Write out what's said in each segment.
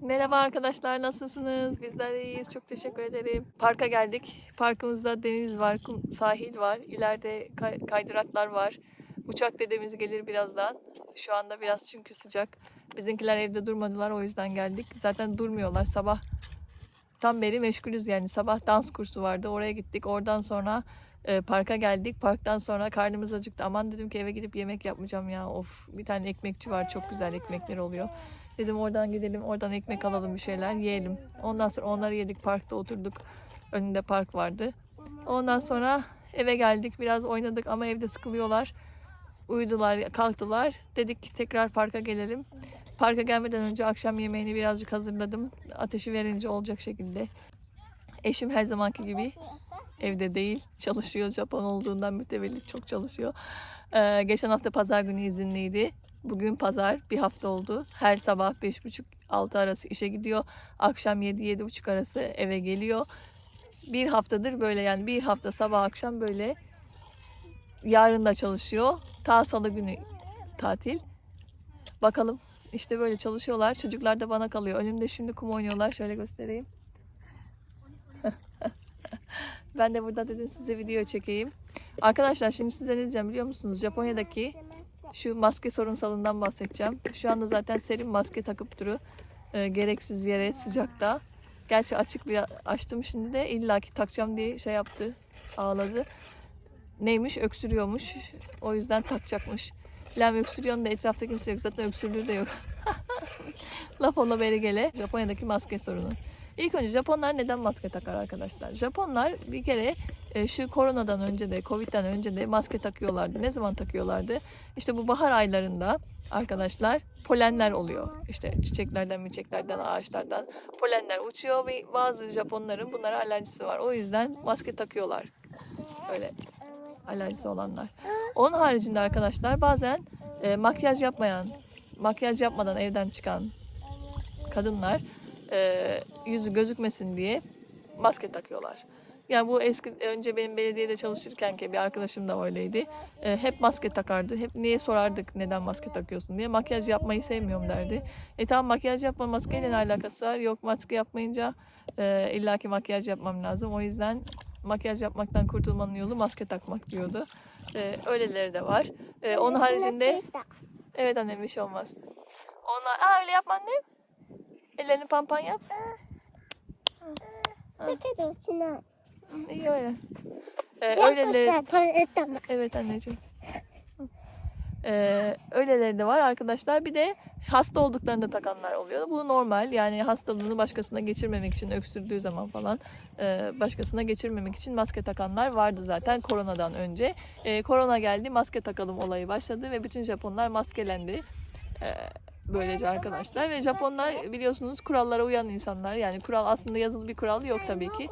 Merhaba arkadaşlar nasılsınız? Bizler iyiyiz. Çok teşekkür ederim. Parka geldik. Parkımızda deniz var, kum, sahil var. İleride kay- kaydıraklar var. Uçak dedemiz gelir birazdan. Şu anda biraz çünkü sıcak. Bizimkiler evde durmadılar o yüzden geldik. Zaten durmuyorlar. Sabah tam beri meşgulüz yani. Sabah dans kursu vardı. Oraya gittik. Oradan sonra e, parka geldik. Parktan sonra karnımız acıktı. Aman dedim ki eve gidip yemek yapmayacağım ya. Of bir tane ekmekçi var. Çok güzel ekmekler oluyor. Dedim oradan gidelim, oradan ekmek alalım bir şeyler yiyelim. Ondan sonra onları yedik, parkta oturduk. Önünde park vardı. Ondan sonra eve geldik, biraz oynadık ama evde sıkılıyorlar. Uyudular, kalktılar. Dedik tekrar parka gelelim. Parka gelmeden önce akşam yemeğini birazcık hazırladım. Ateşi verince olacak şekilde. Eşim her zamanki gibi evde değil. Çalışıyor. Japon olduğundan mütevellit çok çalışıyor. Ee, geçen hafta pazar günü izinliydi. Bugün pazar bir hafta oldu. Her sabah 5.30-6 arası işe gidiyor. Akşam 7-7.30 arası eve geliyor. Bir haftadır böyle yani bir hafta sabah akşam böyle yarın da çalışıyor. Ta salı günü tatil. Bakalım işte böyle çalışıyorlar. Çocuklar da bana kalıyor. Önümde şimdi kum oynuyorlar. Şöyle göstereyim. ben de burada dedim size video çekeyim. Arkadaşlar şimdi size ne diyeceğim biliyor musunuz? Japonya'daki şu maske sorunsalından bahsedeceğim. Şu anda zaten serin maske takıp duru. e, gereksiz yere sıcakta. Gerçi açık bir açtım şimdi de illaki takacağım diye şey yaptı. Ağladı. Neymiş? Öksürüyormuş. O yüzden takacakmış. Lan öksürüyorsun da etrafta kimse yok. Zaten öksürüğü de yok. Laf ola beri gele. Japonya'daki maske sorunu. İlk önce Japonlar neden maske takar arkadaşlar? Japonlar bir kere e, şu koronadan önce de, Covid'den önce de maske takıyorlardı. Ne zaman takıyorlardı? İşte bu bahar aylarında arkadaşlar polenler oluyor. İşte çiçeklerden, miçeklerden, ağaçlardan polenler uçuyor ve bazı Japonların bunlara alerjisi var. O yüzden maske takıyorlar. Öyle alerjisi olanlar. Onun haricinde arkadaşlar bazen e, makyaj yapmayan, makyaj yapmadan evden çıkan kadınlar e, yüzü gözükmesin diye maske takıyorlar. Yani bu eski önce benim belediyede çalışırken ki bir arkadaşım da öyleydi. E, hep maske takardı. Hep niye sorardık neden maske takıyorsun diye. Makyaj yapmayı sevmiyorum derdi. E tamam makyaj yapma maskeyle ne alakası var? Yok maske yapmayınca e, illaki makyaj yapmam lazım. O yüzden makyaj yapmaktan kurtulmanın yolu maske takmak diyordu. E, öyleleri de var. E, onun haricinde evet annem bir şey olmaz. Onlar aa öyle yapma annem. Ellerini pampan yap. Ne kadar Sinan? İyi öyle. Ee, öyleleri... Evet anneciğim. Ee, öyleleri de var arkadaşlar. Bir de hasta olduklarında takanlar oluyor. Bu normal. Yani hastalığını başkasına geçirmemek için öksürdüğü zaman falan e, başkasına geçirmemek için maske takanlar vardı zaten koronadan önce. E, korona geldi maske takalım olayı başladı ve bütün Japonlar maskelendi. E, böylece arkadaşlar ve Japonlar biliyorsunuz kurallara uyan insanlar. Yani kural aslında yazılı bir kural yok tabii ki.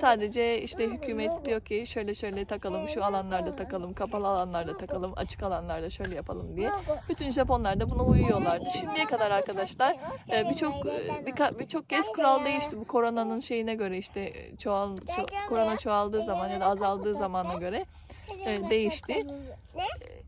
Sadece işte hükümet diyor ki şöyle şöyle takalım, şu alanlarda takalım, kapalı alanlarda takalım, açık alanlarda şöyle yapalım diye. Bütün Japonlar da buna uyuyorlardı. Şimdiye kadar arkadaşlar e, birçok e, birçok kez kural değişti. Bu koronanın şeyine göre işte e, çoğal ço- korona çoğaldığı zaman ya da azaldığı zamana göre değişti.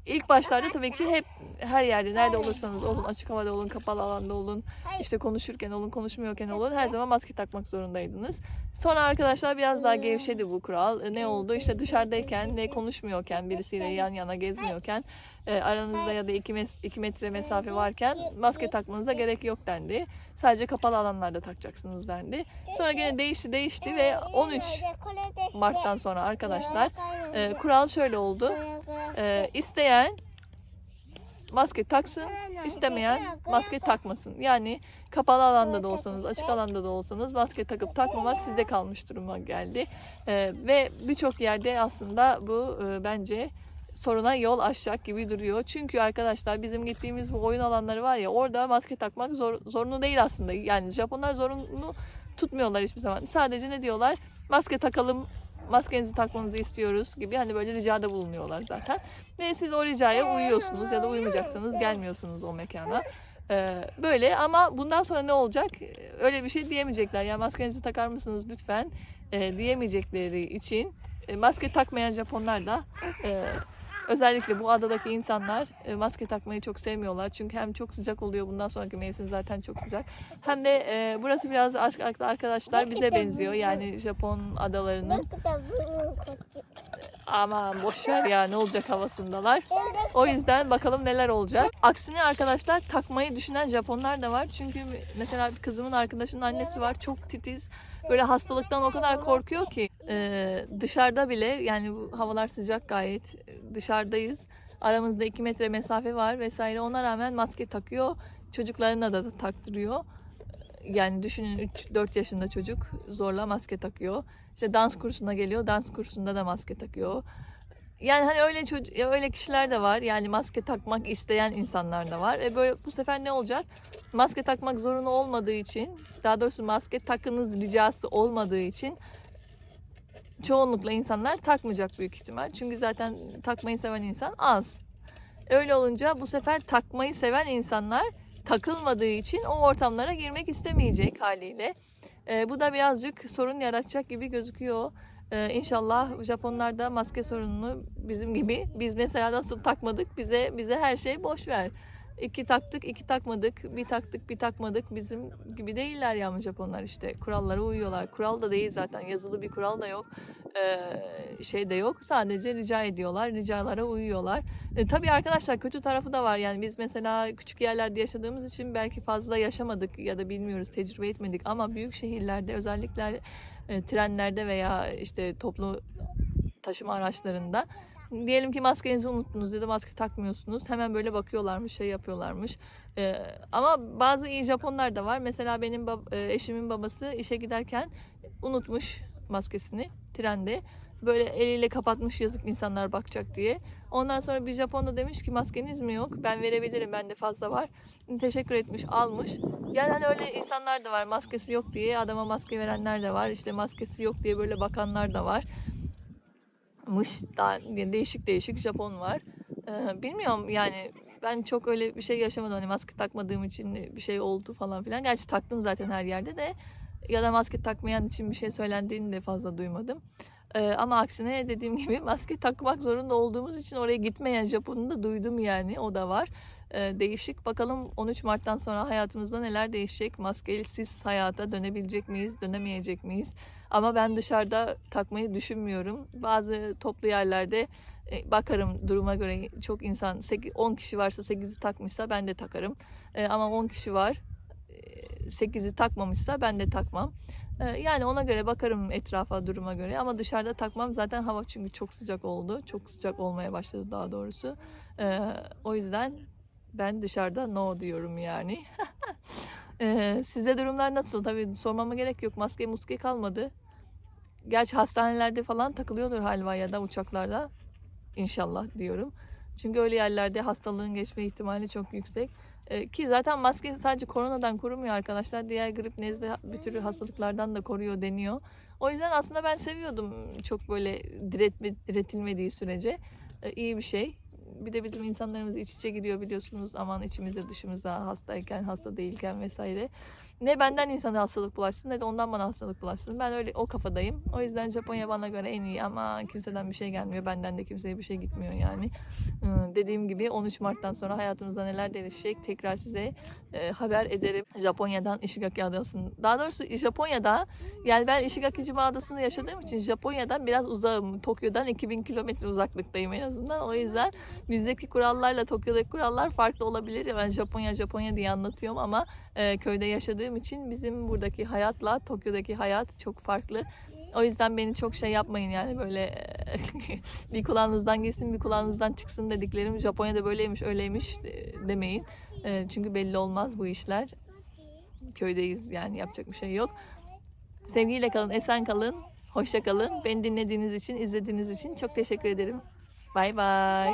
İlk başlarda tabii ki hep her yerde nerede olursanız olun, açık havada olun, kapalı alanda olun, işte konuşurken olun, konuşmuyorken olun her zaman maske takmak zorundaydınız. Sonra arkadaşlar biraz daha gevşedi bu kural. E, Ne oldu? İşte dışarıdayken ve konuşmuyorken, birisiyle yan yana gezmiyorken, e, aranızda ya da 2 metre mesafe varken maske takmanıza gerek yok dendi. Sadece kapalı alanlarda takacaksınız dendi. Sonra gene değişti değişti ve 13 Mart'tan sonra arkadaşlar e, kural şöyle oldu. E, isteyen maske taksın, istemeyen maske takmasın. Yani kapalı alanda da olsanız, açık alanda da olsanız maske takıp takmamak size kalmış duruma geldi. Ee, ve birçok yerde aslında bu e, bence soruna yol açacak gibi duruyor. Çünkü arkadaşlar bizim gittiğimiz bu oyun alanları var ya orada maske takmak zor, zorunlu değil aslında. Yani Japonlar zorunlu tutmuyorlar hiçbir zaman. Sadece ne diyorlar? Maske takalım maskenizi takmanızı istiyoruz gibi hani böyle ricada bulunuyorlar zaten. Ve siz o ricaya uyuyorsunuz ya da uymayacaksanız gelmiyorsunuz o mekana. Ee, böyle ama bundan sonra ne olacak? Ee, Öyle bir şey diyemeyecekler. Ya maskenizi takar mısınız lütfen e, diyemeyecekleri için e, maske takmayan Japonlar da e, özellikle bu adadaki insanlar e, maske takmayı çok sevmiyorlar. Çünkü hem çok sıcak oluyor bundan sonraki mevsim zaten çok sıcak. Hem de e, burası biraz arkadaşlar bize benziyor. Yani Japon adalarının aman boşver ya ne olacak havasındalar. O yüzden bakalım neler olacak. Aksine arkadaşlar takmayı düşünen Japonlar da var. Çünkü mesela kızımın arkadaşının annesi var. Çok titiz. Böyle hastalıktan o kadar korkuyor ki e, dışarıda bile yani bu havalar sıcak gayet e, dışarıdayız. Aramızda 2 metre mesafe var vesaire. Ona rağmen maske takıyor. Çocuklarına da taktırıyor. Yani düşünün 3-4 yaşında çocuk zorla maske takıyor. İşte dans kursuna geliyor. Dans kursunda da maske takıyor. Yani hani öyle çocuk öyle kişiler de var. Yani maske takmak isteyen insanlar da var. E böyle bu sefer ne olacak? Maske takmak zorunlu olmadığı için, daha doğrusu maske takınız ricası olmadığı için çoğunlukla insanlar takmayacak büyük ihtimal. Çünkü zaten takmayı seven insan az. Öyle olunca bu sefer takmayı seven insanlar takılmadığı için o ortamlara girmek istemeyecek haliyle. E, bu da birazcık sorun yaratacak gibi gözüküyor. Ee, inşallah Japonlar da maske sorununu bizim gibi biz mesela nasıl takmadık bize bize her şey boş ver. İki taktık, iki takmadık, bir taktık, bir takmadık. Bizim gibi değiller ya Japonlar işte. Kurallara uyuyorlar. Kural da değil zaten. Yazılı bir kural da yok. Ee, şey de yok. Sadece rica ediyorlar. Ricalara uyuyorlar. E, tabii arkadaşlar kötü tarafı da var. Yani biz mesela küçük yerlerde yaşadığımız için belki fazla yaşamadık ya da bilmiyoruz, tecrübe etmedik. Ama büyük şehirlerde özellikle e, trenlerde veya işte toplu taşıma araçlarında diyelim ki maskenizi unuttunuz ya da maske takmıyorsunuz. Hemen böyle bakıyorlarmış şey yapıyorlarmış. E, ama bazı iyi Japonlar da var. Mesela benim bab- e, eşimin babası işe giderken unutmuş maskesini trende. Böyle eliyle kapatmış yazık insanlar bakacak diye. Ondan sonra bir Japon da demiş ki maskeniz mi yok? Ben verebilirim bende fazla var. Teşekkür etmiş almış. Yani hani öyle insanlar da var maskesi yok diye. Adama maske verenler de var işte maskesi yok diye böyle bakanlar da var değişik değişik Japon var. Ee, bilmiyorum yani ben çok öyle bir şey yaşamadım. Hani maske takmadığım için bir şey oldu falan filan. Gerçi taktım zaten her yerde de. Ya da maske takmayan için bir şey söylendiğini de fazla duymadım. Ee, ama aksine dediğim gibi maske takmak zorunda olduğumuz için oraya gitmeyen Japon'u da duydum yani. O da var değişik. Bakalım 13 Mart'tan sonra hayatımızda neler değişecek? Maskesiz hayata dönebilecek miyiz, dönemeyecek miyiz? Ama ben dışarıda takmayı düşünmüyorum. Bazı toplu yerlerde e, bakarım duruma göre çok insan 8, 10 kişi varsa 8'i takmışsa ben de takarım. E, ama 10 kişi var 8'i takmamışsa ben de takmam. E, yani ona göre bakarım etrafa duruma göre ama dışarıda takmam zaten hava çünkü çok sıcak oldu. Çok sıcak olmaya başladı daha doğrusu. E, o yüzden ben dışarıda no diyorum yani. Ee, sizde durumlar nasıl? Tabii sormama gerek yok. Maske muske kalmadı. Gerçi hastanelerde falan takılıyordur halva ya da uçaklarda. İnşallah diyorum. Çünkü öyle yerlerde hastalığın geçme ihtimali çok yüksek. Ee, ki zaten maske sadece koronadan korumuyor arkadaşlar. Diğer grip, nezle bir türlü hastalıklardan da koruyor deniyor. O yüzden aslında ben seviyordum çok böyle diretme, diretilmediği sürece. Ee, iyi bir şey bir de bizim insanlarımız iç içe gidiyor biliyorsunuz aman içimizde dışımızda hastayken hasta değilken vesaire. Ne benden insana hastalık bulaşsın ne de ondan bana hastalık bulaşsın. Ben öyle o kafadayım. O yüzden Japonya bana göre en iyi ama kimseden bir şey gelmiyor. Benden de kimseye bir şey gitmiyor yani. Ee, dediğim gibi 13 Mart'tan sonra hayatımızda neler değişecek tekrar size e, haber ederim. Japonya'dan Ishigaki Adası'nın. Daha doğrusu Japonya'da yani ben Ishigaki Jima Adası'nda yaşadığım için Japonya'dan biraz uzağım. Tokyo'dan 2000 kilometre uzaklıktayım en azından. O yüzden bizdeki kurallarla Tokyo'daki kurallar farklı olabilir. Ben Japonya Japonya diye anlatıyorum ama e, köyde yaşadığım için bizim buradaki hayatla Tokyo'daki hayat çok farklı. O yüzden beni çok şey yapmayın yani böyle bir kulağınızdan girsin bir kulağınızdan çıksın dediklerim Japonya'da böyleymiş öyleymiş e, demeyin. E, çünkü belli olmaz bu işler. Köydeyiz yani yapacak bir şey yok. Sevgiyle kalın, esen kalın, hoşça kalın. Beni dinlediğiniz için, izlediğiniz için çok teşekkür ederim. Bay bay.